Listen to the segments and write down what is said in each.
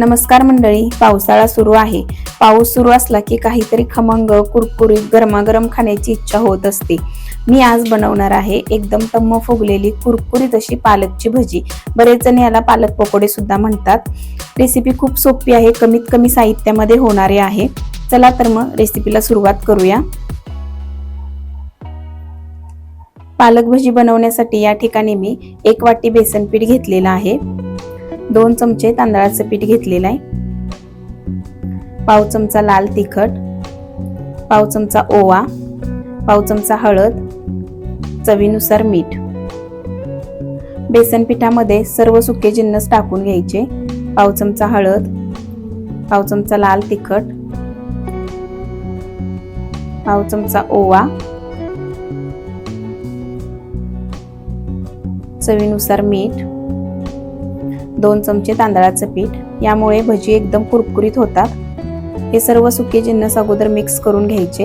नमस्कार मंडळी पावसाळा सुरू आहे. पाऊस सुरू असला की काहीतरी खमंग कुरकुरीत गरमागरम खाण्याची इच्छा होत असते. मी आज बनवणार आहे एकदम टम्म फुगलेली कुरकुरीत अशी पालकची भजी. बरेच जण याला पालक पकोडे सुद्धा म्हणतात. रेसिपी खूप सोपी आहे कमीत कमी साहित्यामध्ये होणारे आहे. चला तर मग रेसिपीला सुरुवात करूया. पालक भजी बनवण्यासाठी या ठिकाणी मी एक वाटी बेसन पीठ घेतलेलं आहे. दोन चमचे तांदळाचं पीठ घेतलेलं आहे. पाव चमचा लाल तिखट पाव चमचा ओवा पाव चमचा हळद चवीनुसार मीठ. बेसन पिठामध्ये सर्व सुके जिन्नस टाकून घ्यायचे. पाव चमचा हळद पाव चमचा लाल तिखट पाव चमचा ओवा चवीनुसार मीठ. दोन चमचे तांदळाचं पीठ यामुळे भजी एकदम कुरकुरीत होतात. हे सर्व सुके जिन्नस अगोदर मिक्स करून घ्यायचे.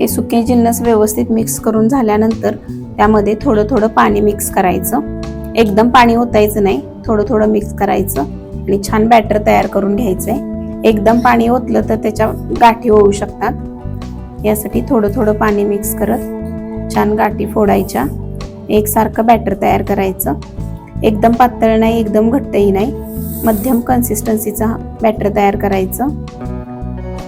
हे सुके जिन्नस व्यवस्थित मिक्स करून झाल्यानंतर त्यामध्ये थोडं थोडं पाणी मिक्स करायचं. एकदम पाणी ओतायचं नाही थोडं थोडं मिक्स करायचं आणि छान बॅटर तयार करून घ्यायचंय एकदम पाणी ओतलं तर त्याच्या गाठी होऊ शकतात. यासाठी थोडं थोडं पाणी मिक्स करत छान गाठी फोडायच्या. एकसारखं बॅटर तयार करायचं. एकदम पातळ नाही एकदम घट्टही नाही. मध्यम कन्सिस्टन्सीचा बॅटर तयार करायचं.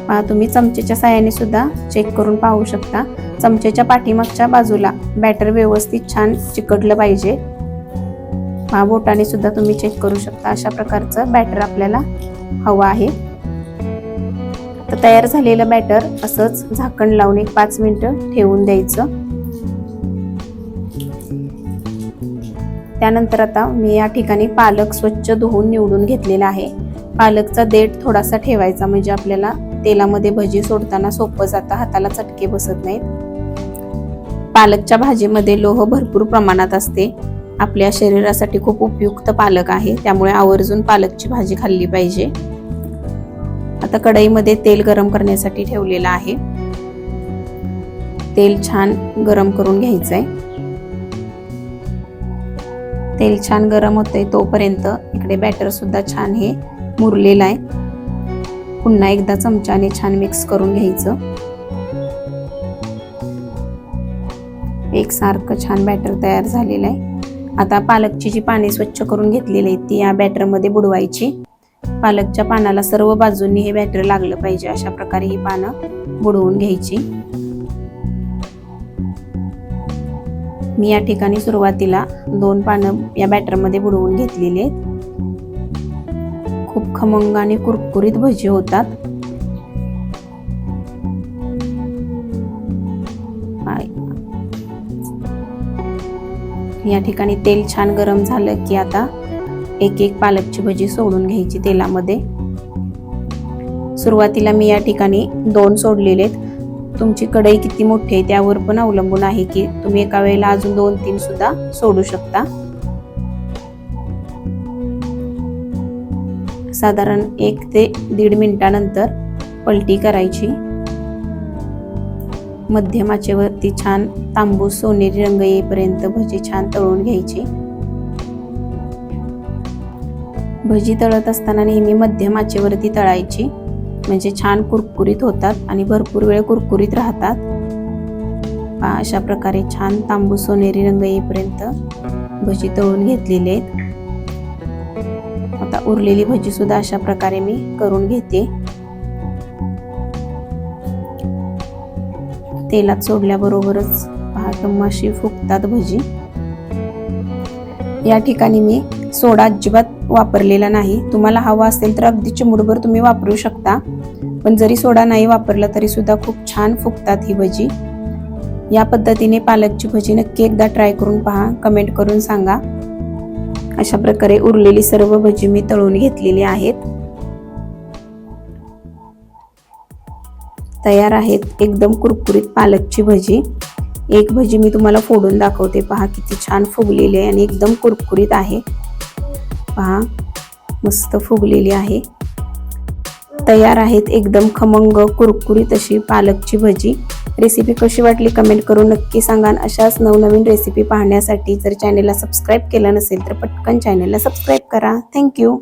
पहा तुम्ही चमचेच्या साह्याने सुद्धा चेक करून पाहू शकता. चमचेच्या पाठीमागच्या बाजूला बॅटर व्यवस्थित छान चिकटलं पाहिजे. पहा बोटाने सुद्धा तुम्ही चेक करू शकता. अशा प्रकारचं बॅटर आपल्याला हवं आहे. तर तयार झालेलं बॅटर असंच झाकण लावून एक पाच मिनटं ठेवून द्यायचं. त्यानंतर आता मी या ठिकाणी पालक स्वच्छ धुवून निवडून घेतलेला आहे. पालकचा देठ थोडासा ठेवायचा म्हणजे आपल्याला तेलामध्ये भजी सोडताना सोपं जातं हाताला चटके बसत नाहीत. पालकच्या भाजीमध्ये लोह भरपूर प्रमाणात असते. आपल्या शरीरासाठी खूप उपयुक्त पालक आहे त्यामुळे आवर्जून पालकची भाजी खाल्ली पाहिजे. आता कढईमध्ये तेल गरम करण्यासाठी ठेवलेलं आहे. तेल छान गरम करून घ्यायचं आहे तेल छान गरम होतंय तोपर्यंत. इकडे बॅटर सुद्धा छान हे मुरलेलं आहे. पुन्हा एकदा चमच्याने छान मिक्स करून घ्यायचं. एक सारखं छान बॅटर तयार झालेलं आहे. आता पालकची जी पाने स्वच्छ करून घेतलेली आहेत ती या बॅटरमध्ये बुडवायची. पालकच्या पानाला सर्व बाजूंनी हे बॅटर लागलं पाहिजे अशा प्रकारे ही पानं बुडवून घ्यायची. मी या ठिकाणी सुरुवातीला दोन पानं या बॅटरमध्ये बुडवून घेतलेली आहेत. खूप खमंग आणि कुरकुरीत भजी होतात. या ठिकाणी तेल छान गरम झालं की आता एक एक पालकची भजी सोडून घ्यायची तेलामध्ये. सुरुवातीला मी या ठिकाणी दोन सोडलेले आहेत. तुमची कढई किती मोठी आहे त्यावर पण अवलंबून आहे की तुम्ही एका वेळेला अजून दोन तीन सुद्धा सोडू शकता. साधारण एक ते दीड मिनिटानंतर पलटी करायची. मध्यम आचेवरती छान तांबूस सोनेरी रंग येईपर्यंत भजी छान तळून घ्यायची. भजी तळत असताना नेहमी मध्यम आचेवरती तळायची. म्हणजे छान कुरकुरीत होतात आणि भरपूर वेळ कुरकुरीत राहतात. अशा प्रकारे छान तांबूस सोनेरी रंग येईपर्यंत भजी तळून घेतलेले आहेत. आता उरलेली भजी सुद्धा अशा प्रकारे मी करून घेते. तेलात सोडल्याबरोबरच पहा अशी फुगतात भजी. या ठिकाणी मी सोडा अजिबात वापरलेला नाही. तुम्हाला हवा असेल तर अगदी चिमुडभर तुम्ही वापरू शकता. पण जरी सोडा नाही वापरला तरी सुद्धा खूप छान फुगतात ही भजी. या पद्धतीने पालकची भजी नक्की एकदा ट्राय करून पहा. कमेंट करून सांगा. अशा प्रकारे उरलेली सर्व भजी मी तळून घेतलेली आहेत. तयार आहेत एकदम कुरकुरीत पालकची भजी. एक भजी मी तुम्हाला फोडून दाखवते. पहा किती छान फुगलेली आहे आणि एकदम कुरकुरीत आहे. पहा मस्त फुगलेली आहे. तयार आहेत एकदम खमंग कुरकुरीत अशी पालकची भजी. रेसिपी कशी वाटली कमेंट करून नक्की सांगा अशाच नवनवीन रेसिपी पाहण्यासाठी जर चॅनेलला सबस्क्राईब केलं नसेल तर पटकन चॅनेलला सबस्क्राईब करा. थँक्यू